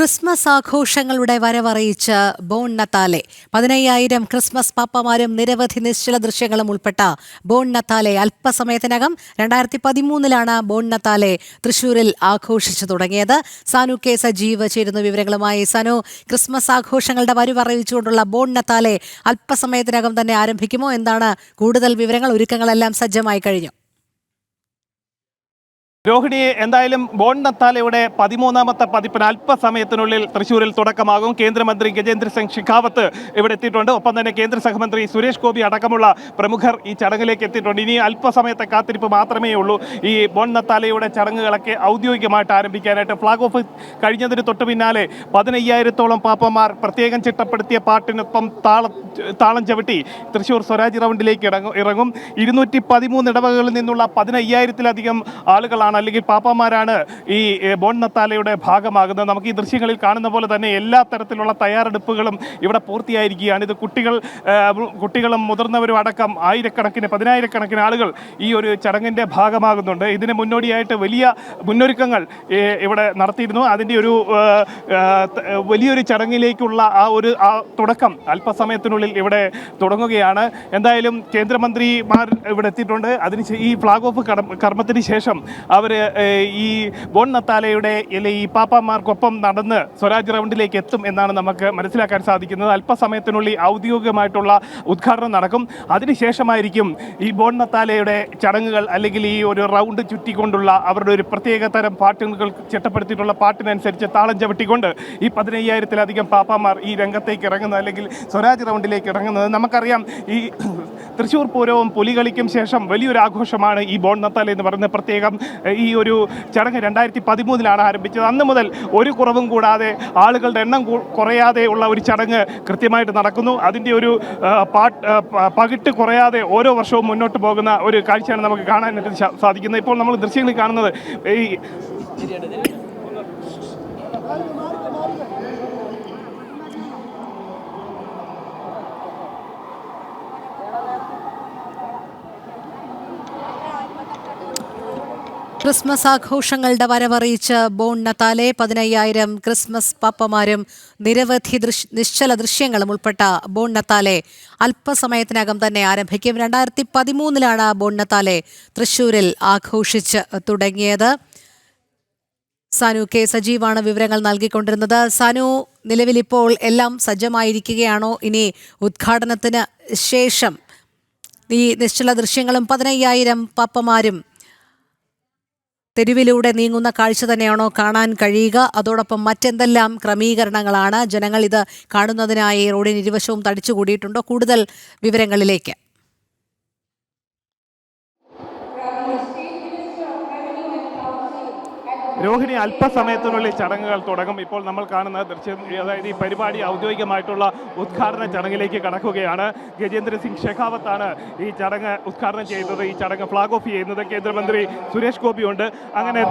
Christmas ആഘോഷങ്ങളുടെ വരവറിയിച്ച് bone നത്താലെ. പതിനയ്യായിരം Christmas പാപ്പമാരും നിരവധി നിശ്ചല ദൃശ്യങ്ങളും ഉൾപ്പെട്ട ബോൺ നത്താലെ അല്പസമയത്തിനകം രണ്ടായിരത്തി പതിമൂന്നിലാണ് ബോൺ നത്താലെ തൃശൂരിൽ ആഘോഷിച്ചു തുടങ്ങിയത്. സാനു കെ സജീവ് ചേരുന്ന വിവരങ്ങളുമായി സാനു ക്രിസ്മസ് ആഘോഷങ്ങളുടെ വരവറിയിച്ചുകൊണ്ടുള്ള ബോൺ നത്താലെ അല്പസമയത്തിനകം തന്നെ ആരംഭിക്കുമോ? എന്താണ് കൂടുതൽ വിവരങ്ങൾ? ഒരുക്കങ്ങളെല്ലാം സജ്ജമായി കഴിഞ്ഞു. രോഹിണി എന്തായാലും ബോൺ നത്താലയുടെ പതിമൂന്നാമത്തെ പതിപ്പിന് അല്പസമയത്തിനുള്ളിൽ തൃശ്ശൂരിൽ തുടക്കമാകും. കേന്ദ്രമന്ത്രി ഗജേന്ദ്ര സിംഗ് ഷിഖാവത്ത് ഇവിടെ എത്തിയിട്ടുണ്ട്. ഒപ്പം തന്നെ കേന്ദ്ര സഹമന്ത്രി സുരേഷ് ഗോപി അടക്കമുള്ള പ്രമുഖർ ഈ ചടങ്ങിലേക്ക് എത്തിയിട്ടുണ്ട്. ഇനി അല്പസമയത്തെ കാത്തിരിപ്പ് മാത്രമേ ഉള്ളൂ. ഈ ബോൺ നത്താലയുടെ ചടങ്ങുകളൊക്കെ ഔദ്യോഗികമായിട്ട് ആരംഭിക്കാനായിട്ട് ഫ്ലാഗ് ഓഫ് കഴിഞ്ഞതിന് തൊട്ട് പിന്നാലെ പതിനയ്യായിരത്തോളം പാപ്പന്മാർ പ്രത്യേകം ചിട്ടപ്പെടുത്തിയ പാട്ടിനൊപ്പം താള താളം ചവിട്ടി തൃശ്ശൂർ സ്വരാജ് റൗണ്ടിലേക്ക് ഇറങ്ങും. ഇരുന്നൂറ്റി പതിമൂന്ന് ഇടവകകളിൽ നിന്നുള്ള പതിനയ്യായിരത്തിലധികം ആളുകളാണ് അല്ലെങ്കിൽ പാപ്പമാരാണ് ഈ ബോൺ നത്താലയുടെ ഭാഗമാകുന്നത്? നമുക്ക് ഈ ദൃശ്യങ്ങളിൽ കാണുന്ന പോലെ തന്നെ എല്ലാ തരത്തിലുള്ള തയ്യാറെടുപ്പുകളും ഇവിടെ പൂർത്തിയായിരിക്കുകയാണ്. ഇത് കുട്ടികൾ കുട്ടികളും മുതിർന്നവരും അടക്കം ആയിരക്കണക്കിന് പതിനായിരക്കണക്കിന് ആളുകൾ ഈ ഒരു ചടങ്ങിന്റെ ഭാഗമാകുന്നുണ്ട്. ഇതിന് മുന്നോടിയായിട്ട് വലിയ മുന്നൊരുക്കങ്ങൾ ഇവിടെ നടത്തിയിരുന്നു. അതിന്റെ ഒരു വലിയൊരു ചടങ്ങിലേക്കുള്ള ആ ഒരു ആ തുടക്കം അല്പസമയത്തിനുള്ളിൽ ഇവിടെ തുടങ്ങുകയാണ്. എന്തായാലും കേന്ദ്രമന്ത്രിമാർ ഇവിടെ എത്തിയിട്ടുണ്ട്. അതിന് ഈ ഫ്ലാഗ് ഓഫ് കർമ്മത്തിന് ശേഷം അവർ ഈ ബോൺ നത്താലയുടെ അല്ലെ ഈ പാപ്പാമാർക്കൊപ്പം നടന്ന് സ്വരാജ് റൗണ്ടിലേക്ക് എത്തും എന്നാണ് നമുക്ക് മനസ്സിലാക്കാൻ സാധിക്കുന്നത്. അല്പസമയത്തിനുള്ളിൽ ഔദ്യോഗികമായിട്ടുള്ള ഉദ്ഘാടനം നടക്കും. അതിനുശേഷമായിരിക്കും ഈ ബോൺ നത്താലയുടെ ചടങ്ങുകൾ അല്ലെങ്കിൽ ഈ ഒരു റൗണ്ട് ചുറ്റിക്കൊണ്ടുള്ള അവരുടെ ഒരു പ്രത്യേക തരം പാട്ടുകൾ ചിട്ടപ്പെടുത്തിയിട്ടുള്ള പാട്ടിനനുസരിച്ച് താളം ചവിട്ടിക്കൊണ്ട് ഈ പതിനയ്യായിരത്തിലധികം പാപ്പാമാർ ഈ രംഗത്തേക്ക് ഇറങ്ങുന്നത് അല്ലെങ്കിൽ സ്വരാജ് റൗണ്ടിലേക്ക് ഇറങ്ങുന്നത് നമുക്കറിയാം. ഈ തൃശ്ശൂർ പൂരവും പുലികളിക്കും ശേഷം വലിയൊരു ആഘോഷമാണ് ഈ ബോൺ നത്താൽ എന്ന് പറയുന്ന പ്രത്യേകം ഈ ഒരു ചടങ്ങ് രണ്ടായിരത്തി പതിമൂന്നിലാണ് ആരംഭിച്ചത്. അന്ന് മുതൽ ഒരു കുറവും കൂടാതെ ആളുകളുടെ എണ്ണം കുറയാതെ ഉള്ള ഒരു ചടങ്ങ് കൃത്യമായിട്ട് നടക്കുന്നു. അതിന്റെ ഒരു പാട്ട് പകിട്ട് കുറയാതെ ഓരോ വർഷവും മുന്നോട്ട് പോകുന്ന ഒരു കാഴ്ചയാണ് നമുക്ക് കാണാനായിട്ട് സാധിക്കുന്നത്. ഇപ്പോൾ നമ്മൾ ദൃശ്യങ്ങളിൽ കാണുന്നത് ഈ ക്രിസ്മസ് ആഘോഷങ്ങളുടെ വരവറിയിച്ച് ബോൺ നത്താലെ പതിനയ്യായിരം ക്രിസ്മസ് പാപ്പമാരും നിരവധി ദൃശ് നിശ്ചല ദൃശ്യങ്ങളും ഉൾപ്പെട്ട ബോൺ നത്താലെ അല്പസമയത്തിനകം തന്നെ ആരംഭിക്കും. രണ്ടായിരത്തി പതിമൂന്നിലാണ് ബോൺ നത്താലെ തൃശൂരിൽ ആഘോഷിച്ച് തുടങ്ങിയത്. സാനു കെ സജീവാണ് വിവരങ്ങൾ നൽകിക്കൊണ്ടിരുന്നത്. സാനു നിലവിലിപ്പോൾ എല്ലാം സജ്ജമായിരിക്കുകയാണോ? ഇനി ഉദ്ഘാടനത്തിന് ശേഷം ഈ നിശ്ചല ദൃശ്യങ്ങളും പതിനയ്യായിരം പാപ്പമാരും തെരുവിലൂടെ നീങ്ങുന്ന കാഴ്ച തന്നെയാണോ കാണാൻ കഴിയുക? അതോടൊപ്പം മറ്റെന്തെല്ലാം ക്രമീകരണങ്ങളാണ് ജനങ്ങൾ ഇത് കാണുന്നതിനായി റോഡിന് ഇരുവശവും തടിച്ചുകൂടിയിട്ടുണ്ടോ? കൂടുതൽ വിവരങ്ങളിലേക്ക്. രോഹിണി അല്പസമയത്തിനുള്ളിൽ ചടങ്ങുകൾ തുടങ്ങും. ഇപ്പോൾ നമ്മൾ കാണുന്ന ദൃശ്യം അതായത് ഈ പരിപാടി ഔദ്യോഗികമായിട്ടുള്ള ഉദ്ഘാടന ചടങ്ങിലേക്ക് കടക്കുകയാണ്. ഗജേന്ദ്ര സിംഗ് ഷെഖാവത്താണ് ഈ ചടങ്ങ് ഉദ്ഘാടനം ചെയ്യുന്നത് ഈ ചടങ്ങ് ഫ്ലാഗ് ഓഫ് ചെയ്യുന്നത്. കേന്ദ്രമന്ത്രി സുരേഷ് ഗോപിയുണ്ട്. അങ്ങനെ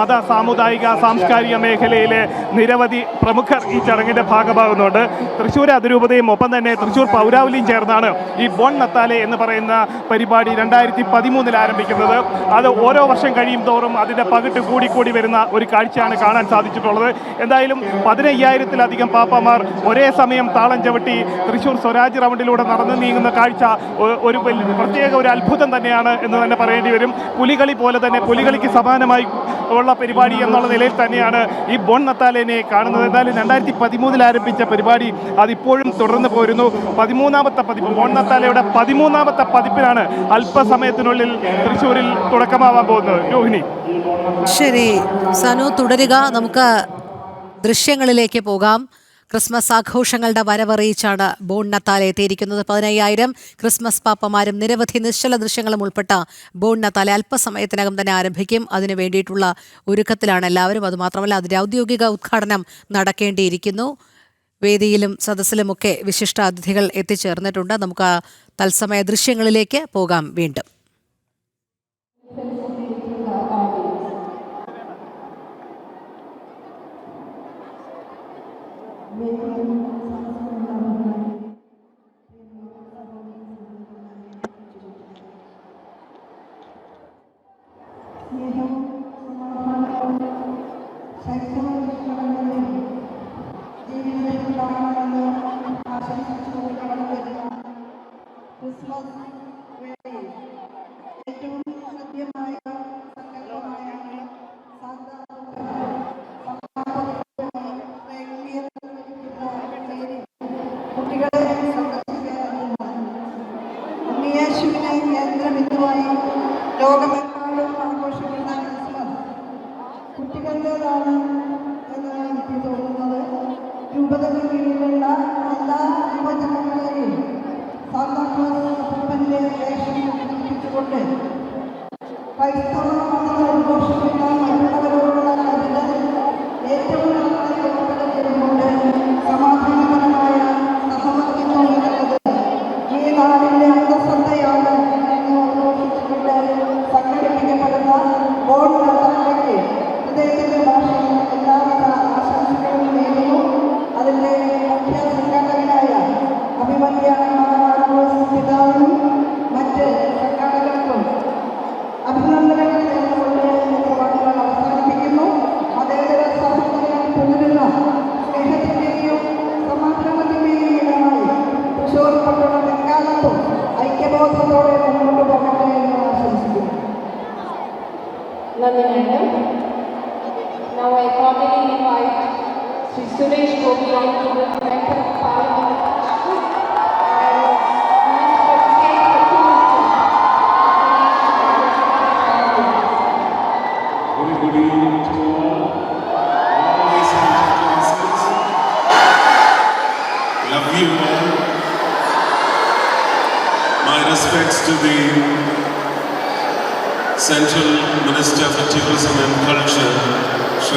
മത സാമുദായിക സാംസ്കാരിക മേഖലയിലെ നിരവധി പ്രമുഖർ ഈ ചടങ്ങിന്റെ ഭാഗമാകുന്നുണ്ട്. തൃശ്ശൂർ അതിരൂപതയും ഒപ്പം തന്നെ തൃശ്ശൂർ പൗരാവലിയും ചേർന്നാണ് ഈ ബോൺ നത്താലെ എന്ന് പറയുന്ന പരിപാടി രണ്ടായിരത്തി പതിമൂന്നിൽ ആരംഭിക്കുന്നത്. അത് ഓരോ വർഷം കഴിയും തോറും അതിന്റെ പകിട്ട് കൂടിക്കൂടി വരുന്ന ഒരു കാഴ്ചയാണ് കാണാൻ സാധിച്ചിട്ടുള്ളത്. എന്തായാലും പതിനയ്യായിരത്തിലധികം പാപ്പമാർ ഒരേ സമയം താളം ചവിട്ടി തൃശ്ശൂർ സ്വരാജ് റൗണ്ടിലൂടെ നടന്നു നീങ്ങുന്ന കാഴ്ച ഒരു പ്രത്യേക ഒരു അത്ഭുതം തന്നെയാണ് എന്ന് തന്നെ പറയേണ്ടി വരും. പുലികളി പോലെ തന്നെ പുലികളിക്ക് സമാനമായി ഉള്ള പരിപാടി എന്നുള്ള നിലയിൽ തന്നെയാണ് ഈ ബോൺ നത്താലേനെ കാണുന്നത്. എന്തായാലും രണ്ടായിരത്തി പതിമൂന്നിൽ ആരംഭിച്ച പരിപാടി അതിപ്പോഴും തുടർന്ന് പോരുന്നു. പതിമൂന്നാമത്തെ പതിപ്പ് ബോൺ നത്താലയുടെ പതിമൂന്നാമത്തെ പതിപ്പിനാണ് അല്പസമയത്തിനുള്ളിൽ തൃശ്ശൂരിൽ തുടക്കമാവാൻ പോകുന്നത്. രോഹിണി. ശരി സനു തുടരുക. നമുക്ക് ദൃശ്യങ്ങളിലേക്ക് പോകാം. ക്രിസ്മസ് ആഘോഷങ്ങളുടെ വരവറിയിച്ചാണ് ബോൺ നത്താലെ എത്തിയിരിക്കുന്നത്. പതിനയ്യായിരം ക്രിസ്മസ് പാപ്പമാരും നിരവധി നിശ്ചല ദൃശ്യങ്ങളും ഉൾപ്പെട്ട ബോൺ നത്താലെ അല്പസമയത്തിനകം തന്നെ ആരംഭിക്കും. അതിനു വേണ്ടിയിട്ടുള്ള ഒരുക്കത്തിലാണ് എല്ലാവരും. അതുമാത്രമല്ല അതിന്റെ ഔദ്യോഗിക ഉദ്ഘാടനം നടക്കേണ്ടിയിരിക്കുന്നു. വേദിയിലും സദസ്സിലുമൊക്കെ വിശിഷ്ട അതിഥികൾ എത്തിച്ചേർന്നിട്ടുണ്ട്. നമുക്ക് തത്സമയ ദൃശ്യങ്ങളിലേക്ക് പോകാം വീണ്ടും. मेरे País todo el mundo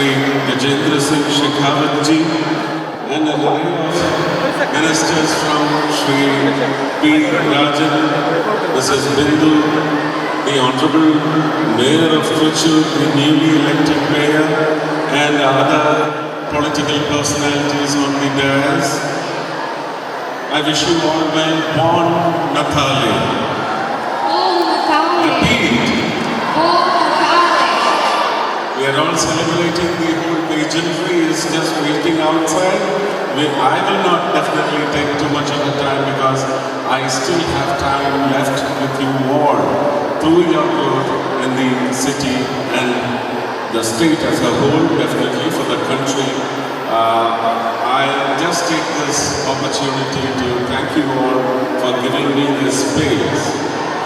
Sri Gajendra Singh Shekhawat ji, and an array of ministers from Sri P. Rajan, Mrs. Bindu, the Honorable Mayor of Trichy, the newly elected mayor, and other political personalities on the dais. I wish you all well born Nathali. Repeat. We are all celebrating the whole pageantry is just waiting outside. I will not definitely take too much of the time because I still have time left with you all through your growth in the city and the state as a whole, definitely for the country. Uh, I just take this opportunity to thank you all for giving me this space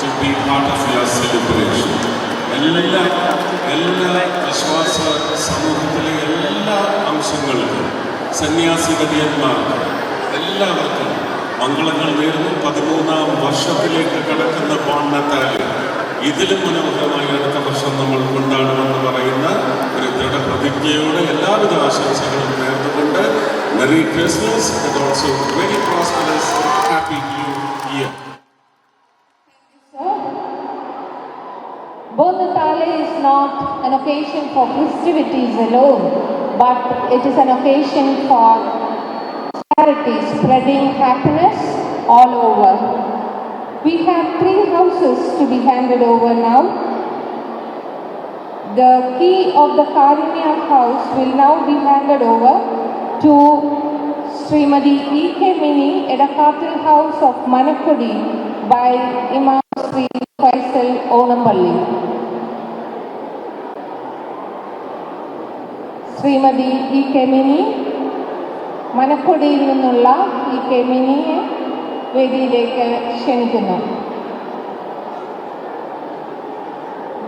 to be part of your celebration. എല്ലാ എല്ലാ വിശ്വാസ സമൂഹത്തിലെ എല്ലാ അംശങ്ങൾക്കും സന്യാസിപതിയന്മാർക്കും എല്ലാവർക്കും മംഗളങ്ങൾ നേർന്നു പതിമൂന്നാം വർഷത്തിലേക്ക് കടക്കുന്ന പാണ്ഡത്താൽ ഇതിലും മനോഹരമായി അടുത്ത വർഷം നമ്മൾ കൊണ്ടാടുമെന്ന് പറയുന്ന ഒരു ദൃഢപ്രതിജ്ഞയോടെ എല്ലാവിധ ആശംസകളും നേർന്നുകൊണ്ട് merry Christmas. And also very prosperous happy new year Bon Natale is not an occasion for festivities alone, but it is an occasion for charity, spreading happiness all over. We have three houses to be handed over now. The key of the Karunya house will now be handed over to Srimadi E.K. Mini Edakatil House of Manakudi by Imam Sri Faisal Onampalli. Shrimati E K Mini മനക്കൊടിയിൽ നിന്നുള്ള E K മിനിയെ വേദിയിലേക്ക് ക്ഷണിക്കുന്നു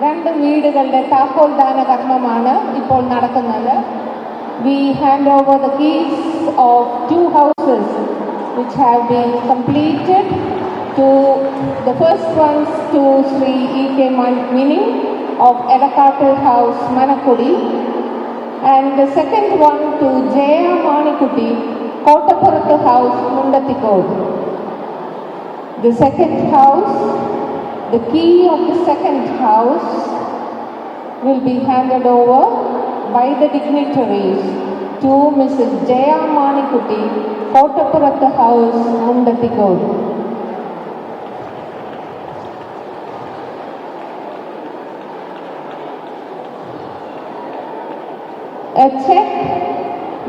രണ്ട് വീടുകളുടെ താക്കോൽ ദാന കർമ്മമാണ് ഇപ്പോൾ നടക്കുന്നത് we hand over the keys of two houses which have been completed to the first ones to Sri E.K. Mini of Edakatal House, Manakudi, and the second one to Jaya Manikuti, Kottapurathu House, Mundatikod. The second house, the key of the second house will be handed over by the dignitaries to Mrs. Jaya Manikuti, Kottapurathu House, Mundatikod. A check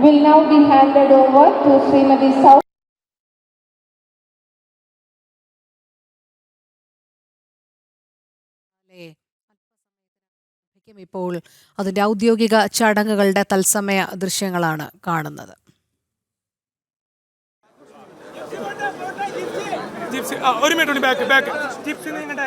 will now be handed over to Srimati South. ഇപ്പോൾ അതിന്റെ ഔദ്യോഗിക ചടങ്ങുകളുടെ തത്സമയ ദൃശ്യങ്ങളാണ് കാണുന്നത്. ഒരു minute back back gypsy നീങ്ങട്ടെ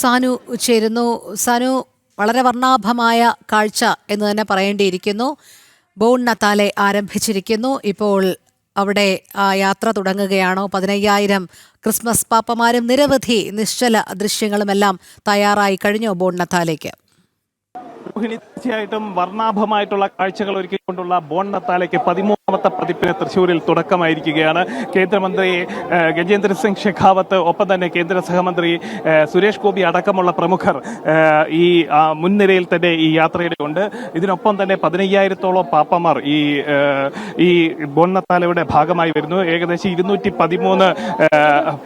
സാനു ചേരുന്നു. സാനു വളരെ വർണാഭമായ കാഴ്ച എന്ന് തന്നെ പറയേണ്ടിയിരിക്കുന്നു. ബോൺ നത്താലെ ആരംഭിച്ചിരിക്കുന്നു. ഇപ്പോൾ അവിടെ ആ യാത്ര തുടങ്ങുകയാണോ? പതിനയ്യായിരം ക്രിസ്മസ് പാപ്പമാരും നിരവധി നിശ്ചല ദൃശ്യങ്ങളുമെല്ലാം തയ്യാറായി കഴിഞ്ഞു ബോൺ നത്താലേക്ക്? തീർച്ചയായിട്ടും വർണാഭമായിട്ടുള്ള കാഴ്ചകൾ ഒരുക്കിക്കൊണ്ടുള്ള ബോൺ നത്താലയ്ക്ക് പതിമൂന്നാമത്തെ പതിപ്പിന് തൃശ്ശൂരിൽ തുടക്കമായിരിക്കുകയാണ്. കേന്ദ്രമന്ത്രി ഗജേന്ദ്ര സിംഗ് ഷെഖാവത്ത് ഒപ്പം തന്നെ കേന്ദ്ര സഹമന്ത്രി സുരേഷ് ഗോപി അടക്കമുള്ള പ്രമുഖർ ഈ മുൻനിരയിൽ തന്നെ ഈ യാത്രയുടെ ഉണ്ട്. ഇതിനൊപ്പം തന്നെ പതിനയ്യായിരത്തോളം പാപ്പമാർ ഈ ഈ ബോൺ നത്താലയുടെ ഭാഗമായി വരുന്നു. ഏകദേശം ഇരുന്നൂറ്റി പതിമൂന്ന്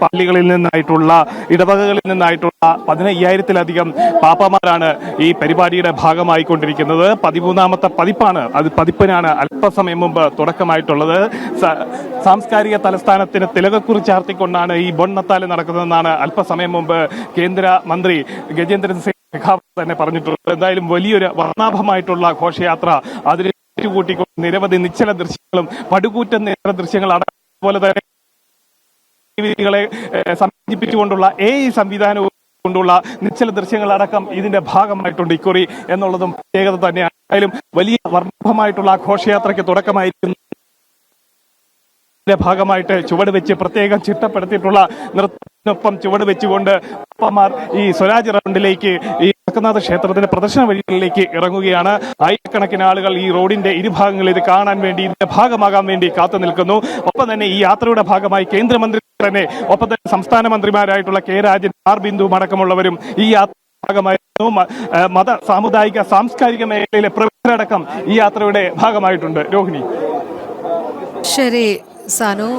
പള്ളികളിൽ നിന്നായിട്ടുള്ള ഇടവകകളിൽ നിന്നായിട്ടുള്ള പതിനയ്യായിരത്തിലധികം പാപ്പമാരാണ് ഈ പരിപാടിയുടെ ഭാഗമായിക്കൊണ്ടിരിക്കുന്നത്. പതിമൂന്നാമത്തെ പതിപ്പാണ് അത് പതിപ്പിനാണ് അല്പസമയം മുമ്പ് തുടക്കമായിട്ടുള്ളത്. സാംസ്കാരിക തലസ്ഥാനത്തിന് തിലകക്കുറി ചാർത്തിക്കൊണ്ടാണ് ഈ ബൊണ്ണത്താൽ നടക്കുന്നതെന്നാണ് അല്പസമയം മുമ്പ് കേന്ദ്ര മന്ത്രി ഗജേന്ദ്രൻ സിംഗ് ഷെഖാവത്ത് തന്നെ പറഞ്ഞിട്ടുള്ളത്. എന്തായാലും വലിയൊരു വർണാഭമായിട്ടുള്ള ഘോഷയാത്ര. അതിന് കൂട്ടിക്കൊണ്ട് നിരവധി നിശ്ചല ദൃശ്യങ്ങളും പടുകൂറ്റൻ ദൃശ്യങ്ങളും ദൃശ്യങ്ങൾ അതുപോലെ തന്നെ ജീവികളെ സംയോജിപ്പിച്ചുകൊണ്ടുള്ള ഏ സംവിധാനവും കൊണ്ടുള്ള നിശ്ചല ദൃശ്യങ്ങളടക്കം ഇതിന്റെ ഭാഗമായിട്ടുണ്ട് ഇക്കുറി എന്നുള്ളതും പ്രത്യേകത തന്നെയാണ്. എന്തായാലും വലിയ വർണഭമായിട്ടുള്ള ഘോഷയാത്രയ്ക്ക് തുടക്കമായിരിക്കുന്നു. ഭാഗമായിട്ട് ചുവട് വെച്ച് പ്രത്യേകം ചിട്ടപ്പെടുത്തിയിട്ടുള്ള നൃത്തത്തിനൊപ്പം ചുവട് വെച്ചുകൊണ്ട് അപ്പമാർ ഈ സ്വരാജ് റൗണ്ടിലേക്ക് ഈ വടക്കനാഥ ക്ഷേത്രത്തിന്റെ പ്രദർശന വഴികളിലേക്ക് ഇറങ്ങുകയാണ്. ആയിരക്കണക്കിന് ആളുകൾ ഈ റോഡിന്റെ ഇരുഭാഗങ്ങളിൽ ഇത് കാണാൻ വേണ്ടി ഇതിന്റെ ഭാഗമാകാൻ വേണ്ടി കാത്തു നിൽക്കുന്നു. ഒപ്പം തന്നെ ഈ യാത്രയുടെ ഭാഗമായി കേന്ദ്രമന്ത്രി തന്നെ ഒപ്പം തന്നെ സംസ്ഥാന മന്ത്രിമാരായിട്ടുള്ള കെ രാജൻ ആർ ബിന്ദു അടക്കമുള്ളവരും ഈ യാത്ര ഭാഗമായിരുന്നു. മത സാമുദായിക സാംസ്കാരിക മേഖലയിലെ പ്രമുഖരടക്കം ഈ യാത്രയുടെ ഭാഗമായിട്ടുണ്ട്. രോഹിണി. ശരി സാനു.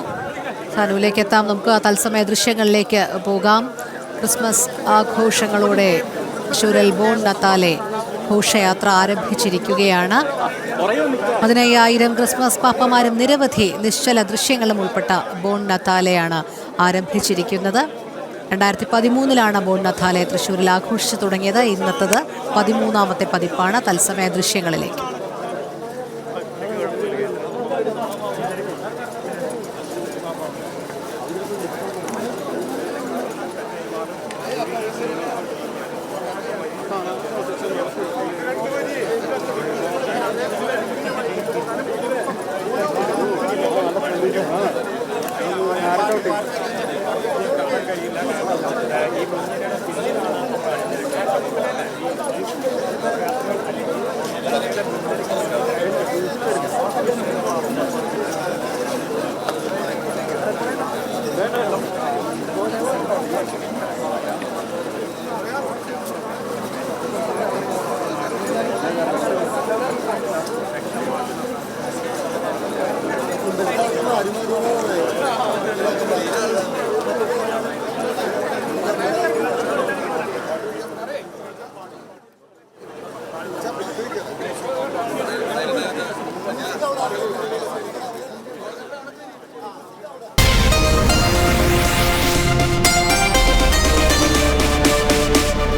സാനുവിലേക്ക് എത്താം. നമുക്ക് തത്സമയ ദൃശ്യങ്ങളിലേക്ക് പോകാം. ക്രിസ്മസ് ആഘോഷങ്ങളോടെ തൃശ്ശൂരിൽ ബോൺ നത്താലെ ഘോഷയാത്ര ആരംഭിച്ചിരിക്കുകയാണ്. പതിനയ്യായിരം ക്രിസ്മസ് പാപ്പമാരും നിരവധി നിശ്ചല ദൃശ്യങ്ങളും ഉൾപ്പെട്ട ബോൺ നത്താലെയാണ് ആരംഭിച്ചിരിക്കുന്നത്. രണ്ടായിരത്തി പതിമൂന്നിലാണ് ബോൺ നത്താലെ തൃശ്ശൂരിൽ ആഘോഷിച്ചു തുടങ്ങിയത്. ഇന്നത്തത് പതിമൂന്നാമത്തെ പതിപ്പാണ് തത്സമയ ദൃശ്യങ്ങളിലേക്ക്. Obrigado.